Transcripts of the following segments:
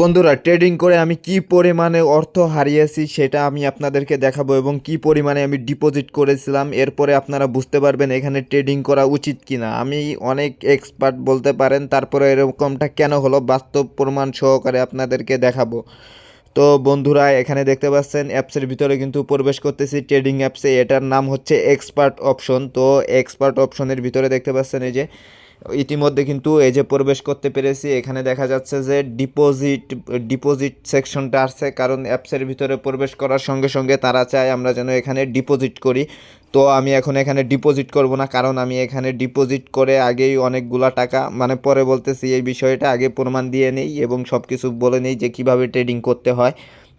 বন্ধুরা ট্রেডিং করে আমি কি পরিমাণে অর্থ হারিয়েছি সেটা আমি আপনাদেরকে দেখাবো এবং কি পরিমাণে আমি ডিপোজিট করেছিলাম, এরপরে আপনারা বুঝতে পারবেন এখানে ট্রেডিং করা উচিত কিনা। আমি অনেক এক্সপার্ট বলতে পারেন, তারপরে এরকমটা কেন হলো বাস্তব প্রমাণ সহকারে আপনাদেরকে দেখাবো। তো বন্ধুরা, এখানে দেখতে পাচ্ছেন অ্যাপসের ভিতরে কিন্তু প্রবেশ করতেছি ট্রেডিং অ্যাপসে এটার নাম হচ্ছে এক্সপার্ট অপশন তো এক্সপার্ট অপশনের ভিতরে দেখতে পাচ্ছেন এই যে ইতিমধ্যে কিন্তু এই যে প্রবেশ করতে পেরেছি, এখানে দেখা যাচ্ছে যে ডিপোজিট ডিপোজিট সেকশনটা আসছে, কারণ অ্যাপসের ভিতরে প্রবেশ করার সঙ্গে সঙ্গে তারা চায় আমরা যেন এখানে ডিপোজিট করি। তো আমি এখন এখানে ডিপোজিট করব না, কারণ আমি এখানে ডিপোজিট করে আগেই অনেকগুলা টাকা মানে পরে বলতেছি এই বিষয়টা আগে প্রমাণ দিয়ে নেই এবং সব কিছু বলে নেই যে কীভাবে ট্রেডিং করতে হয়।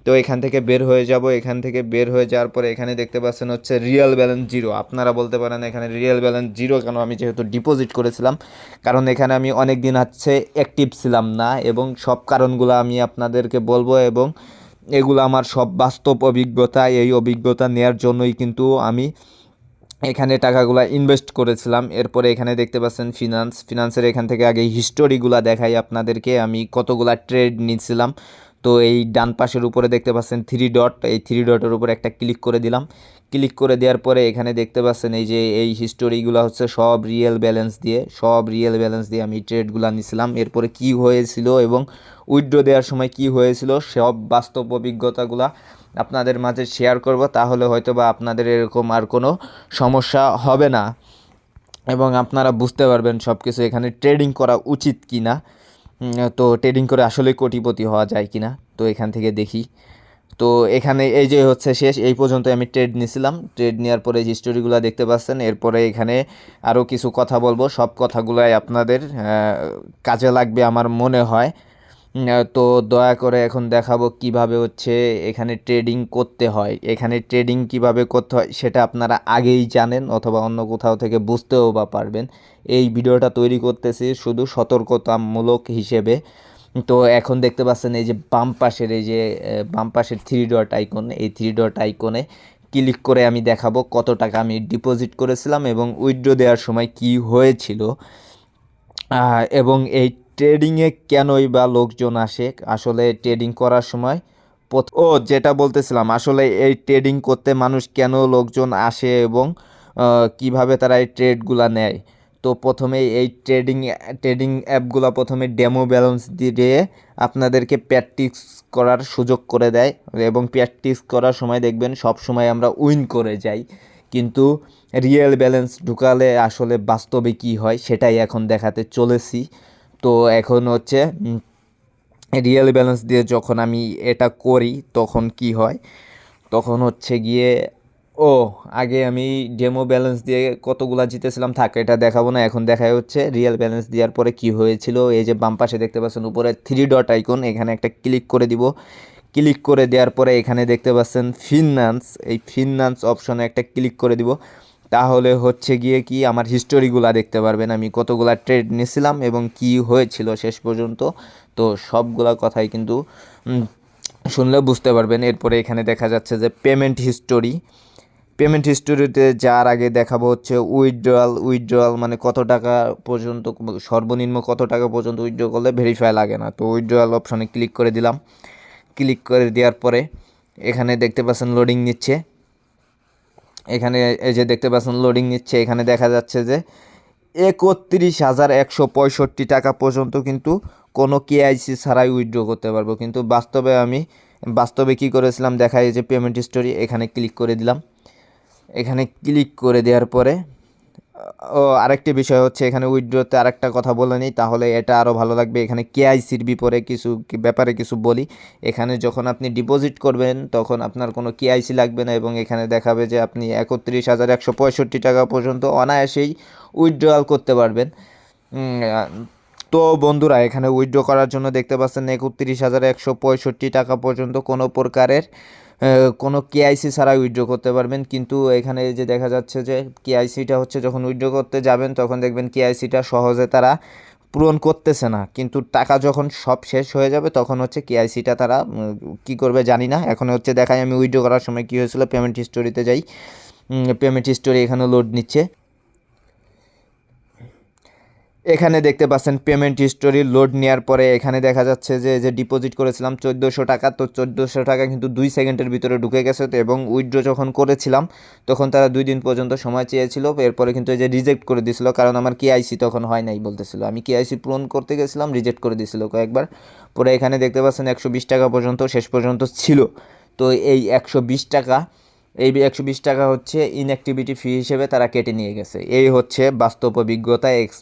তো এখান থেকে বের হয়ে যাব, এখান থেকে বের হয়ে যাওয়ার পরে এখানে দেখতে পাচ্ছেন হচ্ছে রিয়েল ব্যালেন্স জিরো আপনারা বলতে পারেন এখানে রিয়েল ব্যালেন্স জিরো কেন আমি যেহেতু ডিপোজিট করেছিলাম, কারণ এখানে আমি অনেক দিন হচ্ছে অ্যাক্টিভ ছিলাম না এবং সব কারণগুলো আমি আপনাদেরকে বলব এবং এগুলো আমার সব বাস্তব অভিজ্ঞতা, এই অভিজ্ঞতা নেয়ার জন্যই কিন্তু আমি এখানে টাকাগুলো ইনভেস্ট করেছিলাম। এরপরে এখানে দেখতে পাচ্ছেন ফিনান্স ফিনান্সের এখান থেকে আগে হিস্টোরিগুলো দেখাই আপনাদেরকে। আমি কতগুলা ট্রেড নিয়েছিলাম তো এই ডান পাশের উপরে দেখতে পাচ্ছেন থ্রি ডট এই থ্রি ডটের উপরে একটা ক্লিক করে দিলাম। ক্লিক করে দেওয়ার পরে এখানে দেখতে পাচ্ছেন এই যে এই হিস্টোরিগুলো হচ্ছে সব রিয়েল ব্যালেন্স দিয়ে, সব রিয়েল ব্যালেন্স দিয়ে আমি ট্রেডগুলো নিয়েছিলাম এরপরে কি হয়েছিল এবং উইড্রো দেওয়ার সময় কি হয়েছিল, সব বাস্তব অভিজ্ঞতাগুলা আপনাদের মাঝে শেয়ার করব। তাহলে হয়তো বা আপনাদের এরকম আর কোনো সমস্যা হবে না। এবং আপনারা বুঝতে পারবেন সব কিছু এখানে ট্রেডিং করা উচিত কি না তো ট্রেডিং করে আসলে কোটিপতি হওয়া যায় কি না তো এখান থেকে দেখি। তো এখানে এই যে হচ্ছে শেষ, এই পর্যন্ত আমি ট্রেড নিয়েছিলাম ট্রেড নেওয়ার পরে যে স্টোরিগুলো দেখতে পাচ্ছেন, এরপরে এখানে আরও কিছু কথা বলব। সব কথাগুলোই আপনাদের কাজে লাগবে আমার মনে হয়। তো দয়া করে এখন দেখাবো কীভাবে হচ্ছে এখানে ট্রেডিং করতে হয়। এখানে ট্রেডিং কীভাবে করতে হয় সেটা আপনারা আগেই জানেন অথবা অন্য কোথাও থেকে বুঝতেও বা পারবেন। এই ভিডিওটা তৈরি করতেছি শুধু সতর্কতামূলক হিসেবে। তো এখন দেখতে পাচ্ছেন এই যে বাম পাশের, এই যে বাম পাশের থ্রি ডট আইকন এই থ্রি ডট আইকনে ক্লিক করে আমি দেখাবো কত টাকা আমি ডিপোজিট করেছিলাম এবং উইথড্র দেওয়ার সময় কি হয়েছিল। এবং এই ট্রেডিংয়ে কেনই বা লোকজন আসে? আসলে ট্রেডিং করার সময় ও, যেটা বলতেছিলাম, আসলে এই ট্রেডিং করতে মানুষ কেন লোকজন আসে এবং কীভাবে তারা এই ট্রেডগুলা নেয়? তো প্রথমে এই ট্রেডিং ট্রেডিং অ্যাপগুলো প্রথমে ডেমো ব্যালেন্স দিয়ে আপনাদেরকে প্র্যাকটিস করার সুযোগ করে দেয় এবং প্র্যাকটিস করার সময় দেখবেন সব সময় আমরা উইন করে যাই। কিন্তু রিয়েল ব্যালেন্স ঢুকালে আসলে বাস্তবে কি হয় সেটাই এখন দেখাতে চলেছি। তো এখন হচ্ছে রিয়েল ব্যালেন্স দিয়ে যখন আমি এটা করি, তখন কি হয়? তখন হচ্ছে গিয়ে, ও, আগে আমি ডেমো ব্যালেন্স দিয়ে কতগুলা জিতেছিলাম থাক, এটা দেখাবো না। এখন দেখাই হচ্ছে রিয়েল ব্যালেন্স দেওয়ার পরে কি হয়েছিল? এই যে বাম পাশে দেখতে পাচ্ছেন, উপরে থ্রি ডট আইকন এখানে একটা ক্লিক করে দিব। ক্লিক করে দেওয়ার পরে এখানে দেখতে পাচ্ছেন ফিনান্স এই ফিনান্স অপশনে একটা ক্লিক করে দিব। তাহলে হচ্ছে গিয়ে কি আমার হিস্টোরিগুলা দেখতে পারবেন। আমি কতগুলা ট্রেড নিয়েছিলাম এবং কি হয়েছিল শেষ পর্যন্ত। তো সবগুলা কথাই কিন্তু শুনলে বুঝতে পারবেন। এরপরে এখানে দেখা যাচ্ছে যে পেমেন্ট হিস্টোরি পেমেন্ট হিস্টোরিতে যার আগে দেখাবো হচ্ছে উইথড্রয়াল উইথড্রয়াল মানে কত টাকা পর্যন্ত, সর্বনিম্ন কত টাকা পর্যন্ত উইথড্র করলে ভেরিফাই লাগে না। তো উইথড্রয়াল অপশনে ক্লিক করে দিলাম। ক্লিক করে দেওয়ার পরে এখানে দেখতে পাচ্ছেন লোডিং নিচ্ছে। এখানে এই যে দেখতে পাচ্ছেন লোডিং নিচ্ছে। এখানে দেখা যাচ্ছে যে একত্রিশ হাজার একশো পঁয়ষট্টি টাকা পর্যন্ত কিন্তু কোনো কেআইসি ছাড়াই উইথড্র করতে পারব। কিন্তু বাস্তবে আমি, বাস্তবে কি করেছিলাম দেখায় যে পেমেন্ট হিস্টোরি এখানে ক্লিক করে দিলাম। এখানে ক্লিক করে দেওয়ার পরে ও আরেকটি বিষয় হচ্ছে এখানে উইড্রোতে আরেকটা কথা বলে নিই, তাহলে এটা আরও ভালো লাগবে। এখানে কেআইসির বিপরে কিছু ব্যাপারে কিছু বলি। এখানে যখন আপনি ডিপোজিট করবেন, তখন আপনার কোনো কেআইসি লাগবে না এবং এখানে দেখাবে যে আপনি একত্রিশ হাজার একশো পঁয়ষট্টি টাকা পর্যন্ত অনায়াসেই উইথড্রয়াল করতে পারবেন। তো বন্ধুরা, এখানে উইড্রো করার জন্য দেখতে পাচ্ছেন একত্রিশ হাজার একশো পঁয়ষট্টি টাকা পর্যন্ত কোনো প্রকারের কোনো কেআইসি ছাড়া উইথড্র করতে পারবেন। কিন্তু এখানে যে দেখা যাচ্ছে যে কেআইসিটা হচ্ছে যখন উইথড্র করতে যাবেন, তখন দেখবেন কেআইসিটা সহজে তারা পূরণ করতেছে না। কিন্তু টাকা যখন সব শেষ হয়ে যাবে, তখন হচ্ছে কেআইসিটা তারা কি করবে জানি না। এখন হচ্ছে দেখাই আমি উইথড্র করার সময় কী হয়েছিল পেমেন্ট হিস্টোরিতে যাই। পেমেন্ট হিস্টোরি এখানে লোড নিচ্ছে। এখানে দেখতে পাচ্ছেন পেমেন্ট হিস্টোরি লোড নেওয়ার পরে এখানে দেখা যাচ্ছে যে যে ডিপোজিট করেছিলাম চোদ্দোশো টাকা, তো চোদ্দোশো টাকা কিন্তু দুই সেকেন্ডের ভিতরে ঢুকে গেছে তো এবং উইথড্র যখন করেছিলাম, তখন তারা দুই দিন পর্যন্ত সময় চেয়েছিল, এরপরে কিন্তু এই যে রিজেক্ট করে দিয়েছিল, কারণ আমার কেআইসি তখন হয় নাই বলতেছিল। আমি কেআইসি পূরণ করতে গেছিলাম রিজেক্ট করে দিয়েছিল কয়েকবার। পরে এখানে দেখতে পাচ্ছেন একশো বিশ টাকা পর্যন্ত, শেষ পর্যন্ত ছিল। তো এই একশো বিশ টাকা, এই একশো বিশ টাকা হচ্ছে ইনঅ্যাক্টিভিটি ফি হিসেবে তারা কেটে নিয়ে গেছে। এই হচ্ছে বাস্তব অভিজ্ঞতা এক্স